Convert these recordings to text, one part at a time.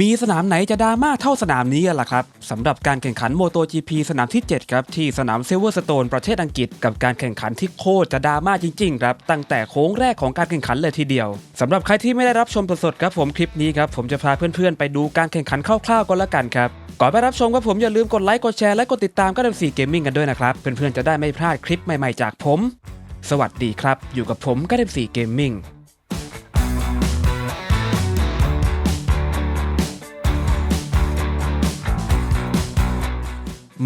มีสนามไหนจะดราม่าเท่าสนามนี้ล่ะครับสำหรับการแข่งขัน MotoGP สนามที่ 7 ครับ ที่สนาม Silverstone ประเทศอังกฤษ กับการแข่งขันที่โคตรจะดราม่าจริงๆครับ ตั้งแต่โค้งแรกของการแข่งขันเลยทีเดียวสำหรับใครที่ไม่ได้รับชมสดๆครับผมคลิปนี้ครับผมจะพาเพื่อนๆ ไปดูการแข่งขันคร่าวๆกันละกันครับก่อนไปรับชมครับผมอย่าลืมกดไลค์กดแชร์และกดติดตามก็ดัมสีเกมมิ่งกันด้วยนะครับเพื่อนๆจะได้ไม่พลาดคลิปใหม่ๆจากผม สวัสดีครับ อยู่กับผมก็ดัมสีเกมมิ่ง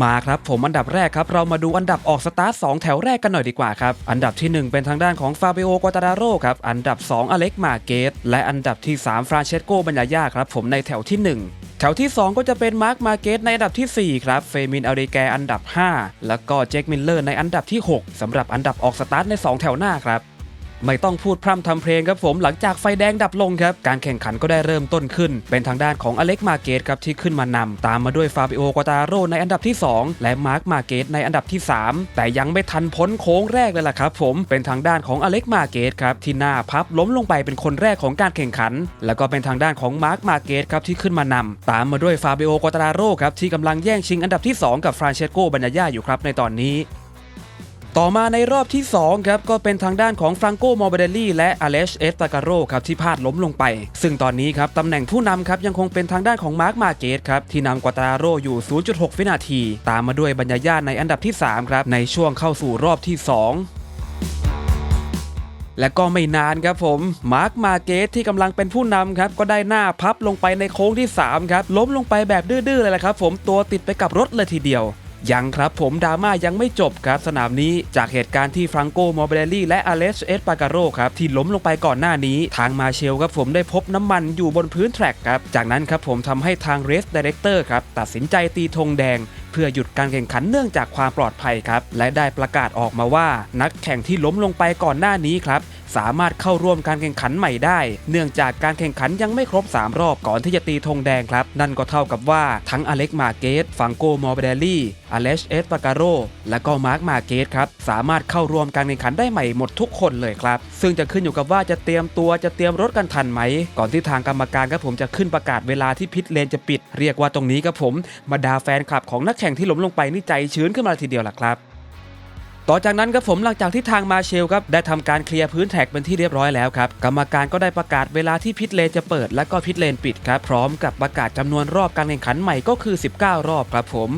มาครับผมอันดับแรกครับ เรามาดูอันดับออกสตาร์ท2แถวแรกกันหน่อยดีกว่าครับ อันดับที่ 1 เป็นทางด้านของฟาเบโอกวาตาราโรครับ อันดับ 2 อเล็กมาเกต และอันดับที่ 3 ฟรานเชสโกบัญญาญาครับ ผมในแถวที่ 1แถวที่ 2 ก็จะเป็นมาร์คมาเกตในอันดับทีสี่ 4 ครับเฟมินอาริแกอันดับ 5 แล้วก็เจคมิลเลอร์ในอันดับที่ 6สำหรับอันดับออกสตาร์ทใน 2 แถวหน้าครับ ไม่ต้องพูดพร่ำทำเพลงครับผมหลังจากไฟแดงดับลงครับ การแข่งขันก็ได้เริ่มต้นขึ้น เป็นทางด้านของอเล็กมาเกตครับที่ขึ้นมานำตามมาด้วยฟาบิโอกวาตาโรในอันดับที่ 2 และมาร์คมาเกตในอันดับที่ 3 แต่ยังไม่ทันพ้นโค้งแรกเลยล่ะครับผมเป็นทางด้านของอเล็กมาเกตครับที่หน้าพับล้มลงไปเป็นคนแรกของการแข่งขัน แล้วก็เป็นทางด้านของมาร์คมาเกตครับที่ขึ้นมานำตามมาด้วยฟาบิโอกวาตาโรครับที่กำลังแย่งชิงอันดับที่ 2 กับฟรานเชสโกบัญญาอยู่ครับในตอนนี้ ต่อมาในรอบที่ 2 ครับ ก็เป็นทางด้านของฟรังโกมอร์เบเดลลี่และอเลชเอสตาการโรครับที่พลาดล้มลงไป ซึ่งตอนนี้ครับตำแหน่งผู้นำครับยังคงเป็นทางด้านของมาร์คมาเกตครับที่นำกวาตาโรอยู่ 0.6 วินาที ตามมาด้วยบรรยาญาในอันดับที่ 3 ครับ ในช่วงเข้าสู่รอบที่ 2และก็ไม่นานครับผม มาร์คมาเกตที่กำลังเป็นผู้นำครับก็ได้หน้าพับลงไปในโค้งที่ 3 ครับ ล้มลงไปแบบดื้อๆเลยแหละครับผมตัวติดไปกับรถเลยทีเดียว ยังครับผมดราม่ายังไม่จบครับสนามนี้จากเหตุการณ์ที่ฟรังโกมอร์เบเดลลี่และอเลสเอสปาการโรครับที่ล้มลงไปก่อนหน้านี้ ทางมาเชลครับผมได้พบน้ำมันอยู่บนพื้นแทร็กครับจากนั้นครับผมทำให้ทางเรสดีเรคเตอร์ครับตัดสินใจตีธงแดง เพื่อหยุดการแข่งขันเนื่องจากความปลอดภัยครับและได้ประกาศออกมาว่า นักแข่งที่ล้มลงไปก่อนหน้านี้ครับ สามารถเข้าร่วมการแข่งขันใหม่ได้ เนื่องจากการแข่งขันยังไม่ครบ 3 รอบก่อนที่จะตีธงแดงครับ นั่นก็เท่ากับว่าทั้งอเล็กมาเกตฟังโกมอร์เบเดลลี่อเลชเอสปาการโรและก็มาร์คมาเกตครับสามารถเข้าร่วมการแข่งขันได้ใหม่หมดทุกคนเลยครับ ซึ่งจะขึ้นอยู่กับว่าจะเตรียมตัวจะเตรียมรถกันทันไหม ก่อนที่ทางกรรมการครับผมจะขึ้นประกาศเวลาที่พิทเลนจะปิด เรียกว่าตรงนี้ครับผมบรรดาแฟนคลับของนักแข่งที่ล้มลงไปนี่ใจชื้นขึ้นมาทีเดียวล่ะครับ ต่อจากนั้นครับผมหลังจากที่ทางมาเชลครับได้ทำการเคลียร์พื้นแท็กเป็นที่เรียบร้อยแล้วครับกรรมการก็ได้ประกาศเวลาที่พิทเลนจะเปิด และก็พิทเลนปิดครับพร้อมกับประกาศจำนวนรอบการแข่งขันใหม่ก็คือ 19 รอบครับผม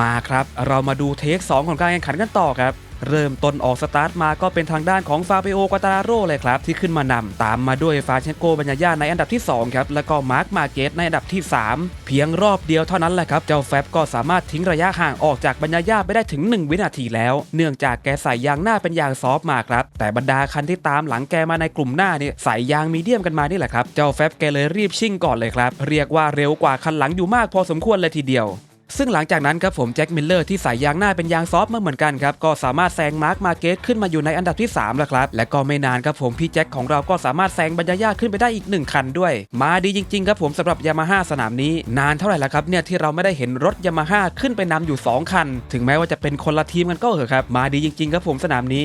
มาครับ เรามาดูเทค2ของการแข่งขันกันต่อครับ เริ่มต้นออกสตาร์ทมาก็เป็นทางด้านของฟาเบโอกวาตาราโรเลยครับ ที่ขึ้นมานำตามมาด้วยฟาเชนโกบัญญาญาในอันดับที่ 2 ครับ แล้วก็มาร์คมาเกตในอันดับที่ 3 เพียงรอบเดียวเท่านั้นแหละครับ เจ้าแฟบก็สามารถทิ้งระยะห่างออกจากบัญญาญาไปได้ถึง 1 วินาทีแล้ว เนื่องจากแกใส่ยางหน้าเป็นยางซอฟต์มาครับ แต่บรรดาคันที่ตามหลังแกมาในกลุ่มหน้าเนี่ยใส่ยางมีเดียมกันมานี่แหละครับเจ้าแฟบแกเลยรีบชิ่งก่อนเลยครับเรียกว่าเร็วกว่าคันหลังอยู่มากพอสมควรเลยทีเดียว ซึ่งหลังจากนั้นครับผมแจ็คมิลเลอร์ที่ใส่ยางหน้าเป็นยางซอฟต์มาเหมือนกันครับก็สามารถแซงมาร์คมาเกตขึ้นมาอยู่ในอันดับที่3แล้วครับและก็ไม่นานครับผมพี่แจ็คของเราก็สามารถแซงบรรยายาขึ้นไปได้อีก 1 คันด้วย มาดีจริงๆครับผมสำหรับยามาฮ่าสนามนี้ นานเท่าไหร่แล้วครับเนี่ยที่เราไม่ได้เห็นรถยามาฮ่าขึ้นไปนำอยู่ 2 คัน ถึงแม้ว่าจะเป็นคนละทีมกันก็เถอะครับมาดีจริงๆครับผมสนามนี้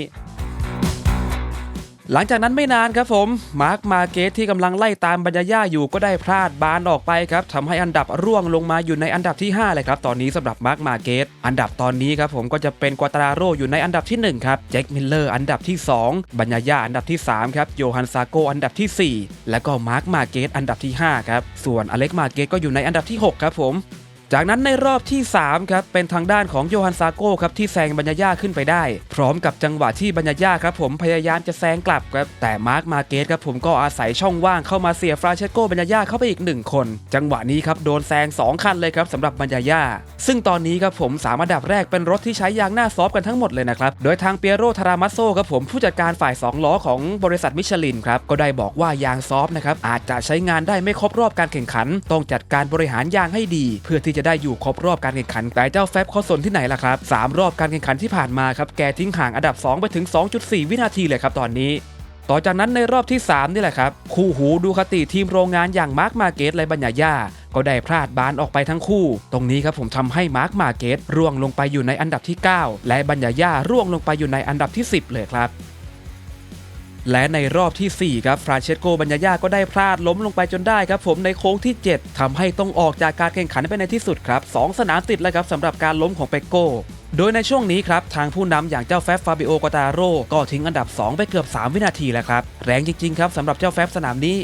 หลังจากนั้นไม่นานครับผม มาร์คมาเกตที่กำลังไล่ตามบรรยายาอยู่ก็ได้พลาดบานออกไปครับทำให้อันดับร่วงลงมาอยู่ในอันดับที่ 5 เลยครับ ตอนนี้สำหรับมาร์คมาเกตอันดับตอนนี้ครับผมก็จะเป็นกวาตาราโรอยู่ในอันดับที่ 1 ครับแจ็คมิลเลอร์อันดับที่ 2บรรยายาอันดับที่ 3 ครับ โยฮันซาโกอันดับที่ 4 และก็มาร์คมาเกตอันดับที่ 5 ครับ ส่วนอเล็กมาเกตก็อยู่ในอันดับที่ 6 ครับผม จากนั้นในรอบที่ 3 ครับ เป็นทางด้านของโยฮันซาโก้ครับที่แซงบัญญาญาขึ้นไปได้ พร้อมกับจังหวะที่บัญญาญาครับผมพยายามจะแซงกลับครับแต่มาร์คมาเกตครับผมก็อาศัยช่องว่างเข้ามาเสียฟราเชสโกบัญญาญาเข้าไปอีก 1 คน จังหวะนี้ครับโดนแซง2 คันเลยครับสำหรับบัญญาญาซึ่งตอนนี้ครับผมสามอันดับแรกเป็นรถที่ใช้ยางหน้าซอฟกันทั้งหมดเลยนะครับโดยทางเปียโรทารามัสโซครับผมผู้จัดการฝ่าย 2 ล้อของบริษัทมิชลินครับก็ได้บอกว่ายางซอฟนะครับอาจจะใช้งานได้ไม่ครบรอบการแข่งขัน ต้องจัดการบริหารยางให้ดี เพื่อที่จะได้อยู่ครบรอบการแข่งขัน แต่เจ้าแฟบเขาสนที่ไหนล่ะครับสามรอบการแข่งขันที่ผ่านมาครับ แกทิ้งห่างอันดับ 2 ไปถึง 2.4 วินาทีเลยครับตอนนี้ ต่อจากนั้นในรอบที่ 3 นี่แหละครับ คู่หูดูคติทีมโรงงานอย่างมาร์คมาเกตและบัญญาญาก็ได้พลาดบานออกไปทั้งคู่ ตรงนี้ครับผมทำให้มาร์คมาเกตร่วงลงไปอยู่ในอันดับที่ 9 และบัญญาญาร่วงลงไปอยู่ในอันดับที่ 10 เลยครับ และในรอบทีสี่ 4 ครับฟรานเชสโกบัญญายาก็ได้พลาดล้มลงไปจนได้ครับผมในโค้งที่ 7ทำให้ต้องออกจากการแข่งขันไปในที่สุดครับสองสนามติดแล้วครับสำหรับการล้มของเปโก้โดยในช่วงนี้ครับ ทางผู้นำอย่างเจ้าแฟบฟาบิโอกาตาโรก็ทิ้งอันดับ 2 ไปเกือบ 3 วินาทีแล้วครับ แรงจริงๆครับสำหรับเจ้าแฟบสนามนี้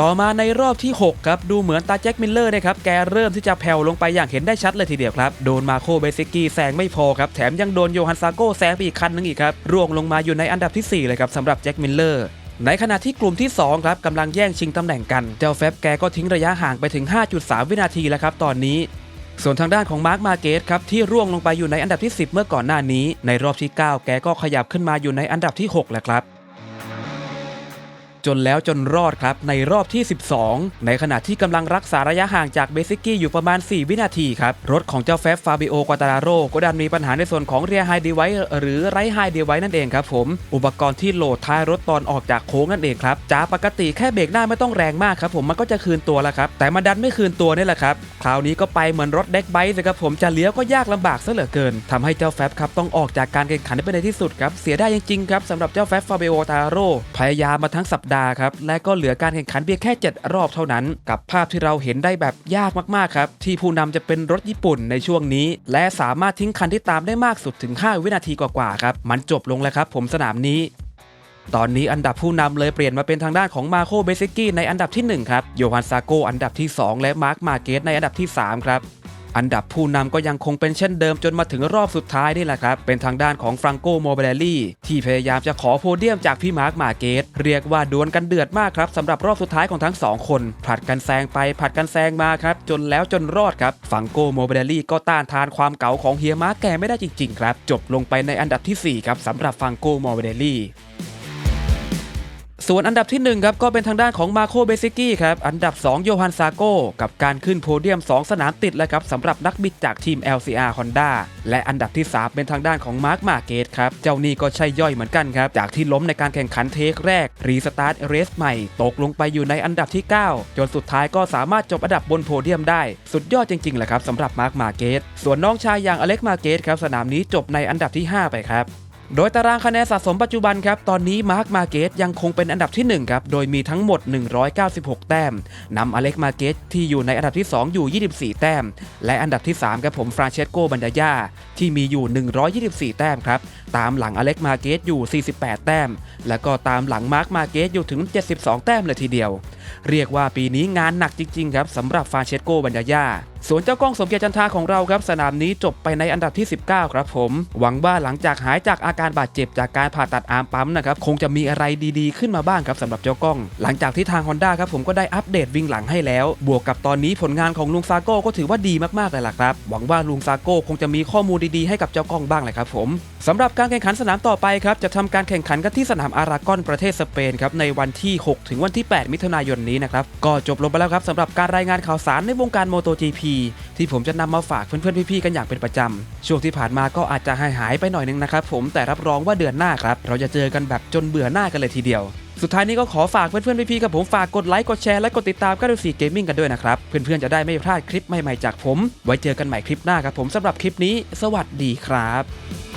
ต่อมาในรอบที่ 6 ครับ ดูเหมือนตาแจ็คมิลเลอร์นะครับแกเริ่มที่จะแผ่วลงไปอย่างเห็นได้ชัดเลยทีเดียวครับ โดนมาโคเบซิกี้แซงไม่พอครับ แถมยังโดนโยฮันซาโก้แซงไปอีกคันนึงอีกครับ ร่วงลงมาอยู่ในอันดับทีสี่ 4 เลยครับสำหรับแจ็คมิลเลอร์ในขณะที่กลุ่มที่ 2 ครับกำลังแย่งชิงตำแหน่งกัน เจ้าแฟบแกก็ทิ้งระยะห่างไปถึง 5.3 วินาทีแล้วครับตอนนี้ ส่วนทางด้านของมาร์คมาเกตครับที่ร่วงลงไปอยู่ในอันดับที่ 10 เมื่อก่อนหน้านี้ ในรอบที่ 9 แกก็ขยับขึ้นมาอยู่ในอันดับที่6แล้วครับ จนแล้วจนรอดครับในรอบที่ 12 ในขณะที่กำลังรักษาระยะห่างจากเบซิกี้อยู่ประมาณ 4 วินาทีครับ รถของเจ้าแฟบฟาบิโอกวาตาราโรก็ดันมีปัญหาในส่วนของเรียไฮดีไวหรือไรไฮดีไวนั่นเองครับผม อุปกรณ์ที่โหลดท้ายรถตอนออกจากโค้งนั่นเองครับจากปกติแค่เบรกหน้าไม่ต้องแรงมากครับผมมันก็จะคืนตัวแล้วครับ แต่มันดันไม่คืนตัวนี่แหละครับ คราวนี้ก็ไปเหมือนรถเด็กไบค์สิครับผมจะเลี้ยวก็ยากลำบากซะเหลือเกินทำให้เจ้าแฟบครับต้องออกจากการแข่งขันไปในที่สุดครับเสียได้จริงๆครับสำหรับเจ้าแฟบฟาบิโอตาโรพยายามมาทั้งสัปดาห์ครับ และก็เหลือการแข่งขันเพียงแค่ 7 รอบเท่านั้น กับภาพที่เราเห็นได้แบบยากมากๆครับ ที่ผู้นำจะเป็นรถญี่ปุ่นในช่วงนี้ และสามารถทิ้งคันที่ตามได้มากสุดถึง 5 วินาทีกว่าๆครับมันจบลงแล้วครับ ผมสนามนี้ตอนนี้อันดับผู้นำเลยเปลี่ยนมาเป็นทางด้านของมาโคเบซิกี้ในอันดับที่ 1 ครับ โยฮันซาโกอันดับที่ 2 และมาร์คมาเกตในอันดับที่ 3 ครับ อันดับผู้นำก็ยังคงเป็นเช่นเดิมจนมาถึงรอบสุดท้ายนี่แหละครับ เป็นทางด้านของฟรังโกโมเบลลี่ที่พยายามจะขอโพเดียมจากพี่มาร์คมาเกต เรียกว่าดวลกันเดือดมากครับสำหรับรอบสุดท้ายของทั้งสองคน ผลัดกันแซงไปผลัดกันแซงมาครับจนแล้วจนรอดครับฟังโกโมเบลลี่ก็ต้านทานความเก๋าของเฮียมาร์แกไม่ได้จริงๆครับจบลงไปในอันดับทีสี่4ครับสำหรับฟังโกโมเบลลี่ ส่วนอันดับที่ 1 ครับ ก็เป็นทางด้านของมาโคเบซิกี้ครับ อันดับ 2 โยฮันซาโกกับการขึ้นโพเดียม 2 สนามติดแล้วครับสำหรับนักบิดจากทีม LCR Honda และอันดับที่ 3 เป็นทางด้านของมาร์คมาเกตครับ เจ้านี่ก็ใช่ย่อยเหมือนกันครับ จากที่ล้มในการแข่งขันเทคแรก รีสตาร์ทเรสใหม่ ตกลงไปอยู่ในอันดับที่ 9 จนสุดท้ายก็สามารถจบอันดับบนโพเดียมได้ สุดยอดจริงๆแหละครับสำหรับมาร์คมาเกตส่วนน้องชายอย่างอเล็กมาเกตครับสนามนี้จบในอันดับที่ 5 ไปครับ โดยตารางคะแนนสะสมปัจจุบันครับ ตอนนี้มาร์คมาเกตยังคงเป็นอันดับที่ 1 ครับ โดยมีทั้งหมด 196 แต้มนำอเล็กมาเกตที่อยู่ในอันดับที่ 2 อยู่ 24 แต้ม และอันดับที่ 3 ครับผมฟรานเชสโกบันดายาที่มีอยู่ 124 แต้มครับ ตามหลังอเล็กมาเกตอยู่ 48 แต้ม แล้วก็ตามหลังมาร์คมาเกตอยู่ถึง 72 แต้มเลยทีเดียวเรียกว่าปีนี้งานหนักจริงๆครับสำหรับฟรานเชสโกบันดายาส่วนเจ้ากล้องสมเกียรติจันทาของเราครับสนามนี้จบไปในอันดับที่ 19 ครับผม หวังว่าหลังจากหายจากอาการบาดเจ็บจากการผ่าตัดอาร์มปั๊มนะครับคงจะมีอะไรดีๆ ขึ้นมาบ้างครับสำหรับเจ้ากล้อง หลังจากที่ทาง Honda ครับผมก็ได้อัปเดตวิ่งหลังให้แล้ว บวกกับตอนนี้ผลงานของลุงซาโก้ก็ถือว่าดีมากๆเลยล่ะครับหวังว่าลุงซาโก้คงจะมีข้อมูลดีๆให้กับเจ้ากล้องบ้างเลยครับผมสำหรับการแข่งขันสนามต่อไปครับจะทำการแข่งขันกันที่สนามอารากอนประเทศสเปนครับในวันที่ 6 ถึงวันที่ 8 มิถุนายนนี้นะครับก็จบลงไปแล้วครับสำหรับการรายงานข่าวสารในวงการ MotoGP ที่ผมจะนำมาฝากเพื่อนๆพี่ๆกันอย่างเป็นประจำช่วงที่ผ่านมาก็อาจจะหายหายไปหน่อยนึงนะครับผมแต่รับรองว่าเดือนหน้าครับเราจะเจอกันแบบจนเบื่อหน้ากันเลยทีเดียวสุดท้ายนี้ก็ขอฝากเพื่อนๆพี่ๆกับผมฝากกดไลค์กดแชร์และกดติดตาม9 4 Gaming กันด้วยนะครับ เพื่อนๆจะได้ไม่พลาดคลิปใหม่ๆจากผม ไว้เจอกันใหม่คลิปหน้าครับผมสำหรับคลิปนี้ สวัสดีครับ